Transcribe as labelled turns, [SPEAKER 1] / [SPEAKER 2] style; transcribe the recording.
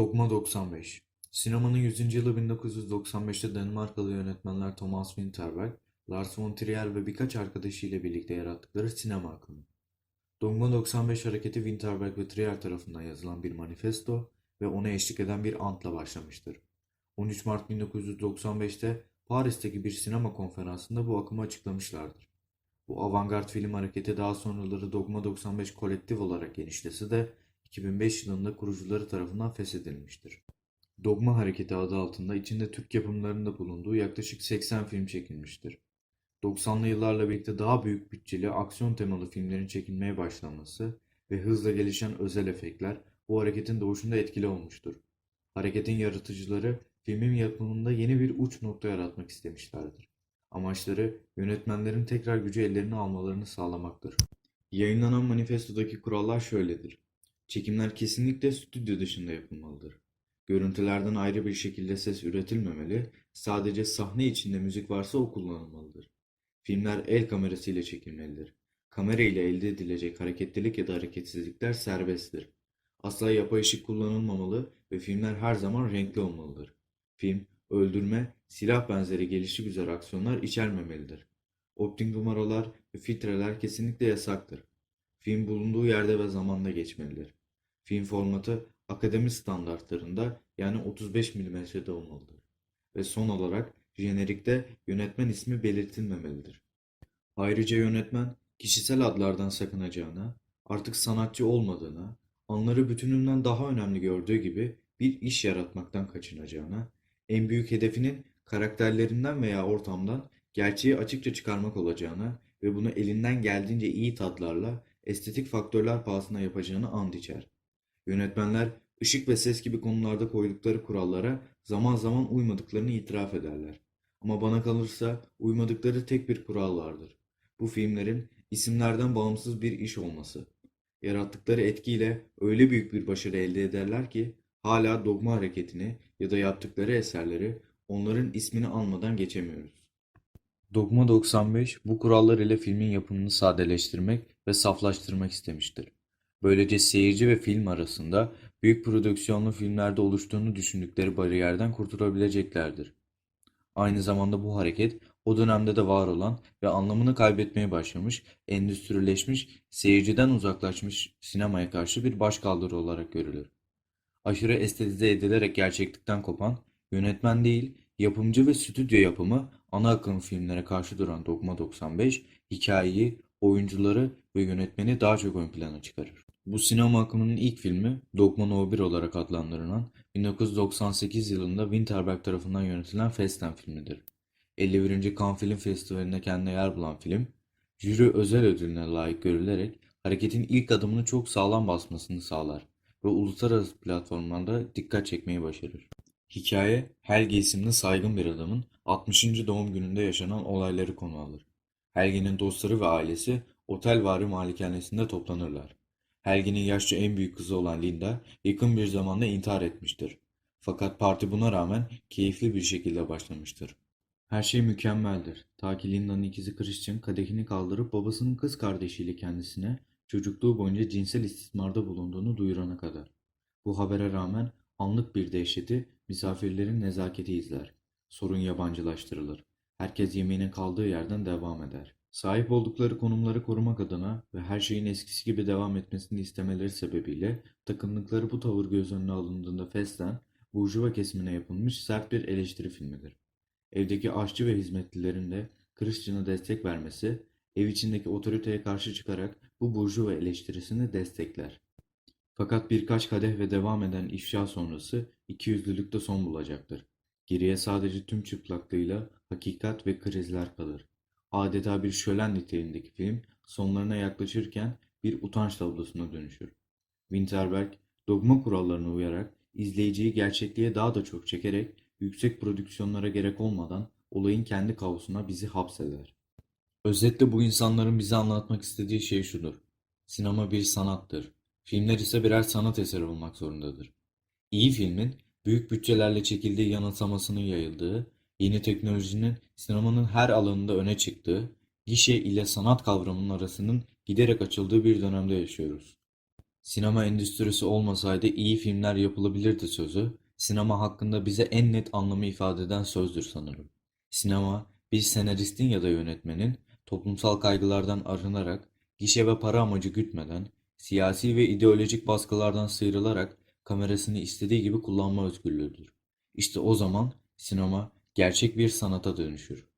[SPEAKER 1] Dogma 95 Sinemanın 100. yılı 1995'te Danimarkalı yönetmenler Thomas Winterberg, Lars von Trier ve birkaç arkadaşıyla birlikte yarattıkları sinema akımı. Dogma 95 hareketi Winterberg ve Trier tarafından yazılan bir manifesto ve ona eşlik eden bir antla başlamıştır. 13 Mart 1995'te Paris'teki bir sinema konferansında bu akımı açıklamışlardır. Bu avantgard film hareketi daha sonraları Dogma 95 kolektif olarak genişlese de 2005 yılında kurucuları tarafından feshedilmiştir. Dogma Hareketi adı altında içinde Türk yapımlarında bulunduğu yaklaşık 80 film çekilmiştir. 90'lı yıllarla birlikte daha büyük bütçeli aksiyon temalı filmlerin çekilmeye başlanması ve hızla gelişen özel efektler bu hareketin doğuşunda etkili olmuştur. Hareketin yaratıcıları filmin yapımında yeni bir uç nokta yaratmak istemişlerdir. Amaçları yönetmenlerin tekrar gücü ellerine almalarını sağlamaktır. Yayınlanan manifestodaki kurallar şöyledir. Çekimler kesinlikle stüdyo dışında yapılmalıdır. Görüntülerden ayrı bir şekilde ses üretilmemeli, sadece sahne içinde müzik varsa o kullanılmalıdır. Filmler el kamerası ile çekilmelidir. Kamera ile elde edilecek hareketlilik ya da hareketsizlikler serbesttir. Asla yapay ışık kullanılmamalı ve filmler her zaman renkli olmalıdır. Film, öldürme, silah benzeri gelişigüzel aksiyonlar içermemelidir. Optik numaralar ve filtreler kesinlikle yasaktır. Film bulunduğu yerde ve zamanda geçmelidir. Film formatı akademi standartlarında yani 35 mm'de olmalıdır. Ve son olarak jenerikte yönetmen ismi belirtilmemelidir. Ayrıca yönetmen kişisel adlardan sakınacağına, artık sanatçı olmadığına, anları bütününden daha önemli gördüğü gibi bir iş yaratmaktan kaçınacağına, en büyük hedefinin karakterlerinden veya ortamdan gerçeği açıkça çıkarmak olacağına ve bunu elinden geldiğince iyi tatlarla estetik faktörler pahasına yapacağını and içer. Yönetmenler ışık ve ses gibi konularda koydukları kurallara zaman zaman uymadıklarını itiraf ederler. Ama bana kalırsa uymadıkları tek bir kural vardır. Bu filmlerin isimlerden bağımsız bir iş olması. Yarattıkları etkiyle öyle büyük bir başarı elde ederler ki hala dogma hareketini ya da yaptıkları eserleri onların ismini almadan geçemiyoruz. Dogma 95 bu kurallar ile filmin yapımını sadeleştirmek ve saflaştırmak istemiştir. Böylece seyirci ve film arasında büyük prodüksiyonlu filmlerde oluştuğunu düşündükleri bariyerden kurtulabileceklerdir. Aynı zamanda bu hareket o dönemde de var olan ve anlamını kaybetmeye başlamış, endüstrileşmiş, seyirciden uzaklaşmış sinemaya karşı bir başkaldırı olarak görülür. Aşırı estetize edilerek gerçeklikten kopan, yönetmen değil, yapımcı ve stüdyo yapımı ana akım filmlere karşı duran Dogma 95, hikayeyi, oyuncuları ve yönetmeni daha çok ön plana çıkarır. Bu sinema akımının ilk filmi Dogma No 1 olarak adlandırılan 1998 yılında Winterberg tarafından yönetilen Fast and filmidir. 51. Cannes Film Festivali'nde kendine yer bulan film, jüri özel ödülüne layık görülerek hareketin ilk adımını çok sağlam basmasını sağlar ve uluslararası platformlarda dikkat çekmeyi başarır. Hikaye, Helge isimli saygın bir adamın 60. doğum gününde yaşanan olayları konu alır. Helge'nin dostları ve ailesi otelvari malikanesinde toplanırlar. Helge'nin yaşça en büyük kızı olan Linda yakın bir zamanda intihar etmiştir. Fakat parti buna rağmen keyifli bir şekilde başlamıştır. Her şey mükemmeldir. Ta ki Linda'nın ikizi Christian kadehini kaldırıp babasının kız kardeşiyle kendisine çocukluğu boyunca cinsel istismarda bulunduğunu duyurana kadar. Bu habere rağmen anlık bir dehşeti misafirlerin nezaketi izler. Sorun yabancılaştırılır. Herkes yemeğine kaldığı yerden devam eder. Sahip oldukları konumları korumak adına ve her şeyin eskisi gibi devam etmesini istemeleri sebebiyle takındıkları bu tavır göz önüne alındığında Festen, burjuva kesimine yapılmış sert bir eleştiri filmidir. Evdeki aşçı ve hizmetlilerin de Christian'a destek vermesi, ev içindeki otoriteye karşı çıkarak bu burjuva eleştirisini destekler. Fakat birkaç kadeh ve devam eden ifşa sonrası ikiyüzlülükte son bulacaktır. Geriye sadece tüm çıplaklığıyla hakikat ve krizler kalır. Adeta bir şölen niteliğindeki film sonlarına yaklaşırken bir utanç tablosuna dönüşür. Winterberg, dogma kurallarına uyarak izleyiciyi gerçekliğe daha da çok çekerek yüksek prodüksiyonlara gerek olmadan olayın kendi kaosuna bizi hapseder. Özetle bu insanların bize anlatmak istediği şey şudur. Sinema bir sanattır. Filmler ise birer sanat eseri olmak zorundadır. İyi filmin büyük bütçelerle çekildiği yanılsamasının yayıldığı, yeni teknolojinin sinemanın her alanında öne çıktığı, gişe ile sanat kavramının arasının giderek açıldığı bir dönemde yaşıyoruz. Sinema endüstrisi olmasaydı iyi filmler yapılabilirdi sözü, sinema hakkında bize en net anlamı ifade eden sözdür sanırım. Sinema, bir senaristin ya da yönetmenin toplumsal kaygılardan arınarak, gişe ve para amacı gütmeden, siyasi ve ideolojik baskılardan sıyrılarak kamerasını istediği gibi kullanma özgürlüğüdür. İşte o zaman sinema gerçek bir sanata dönüşür.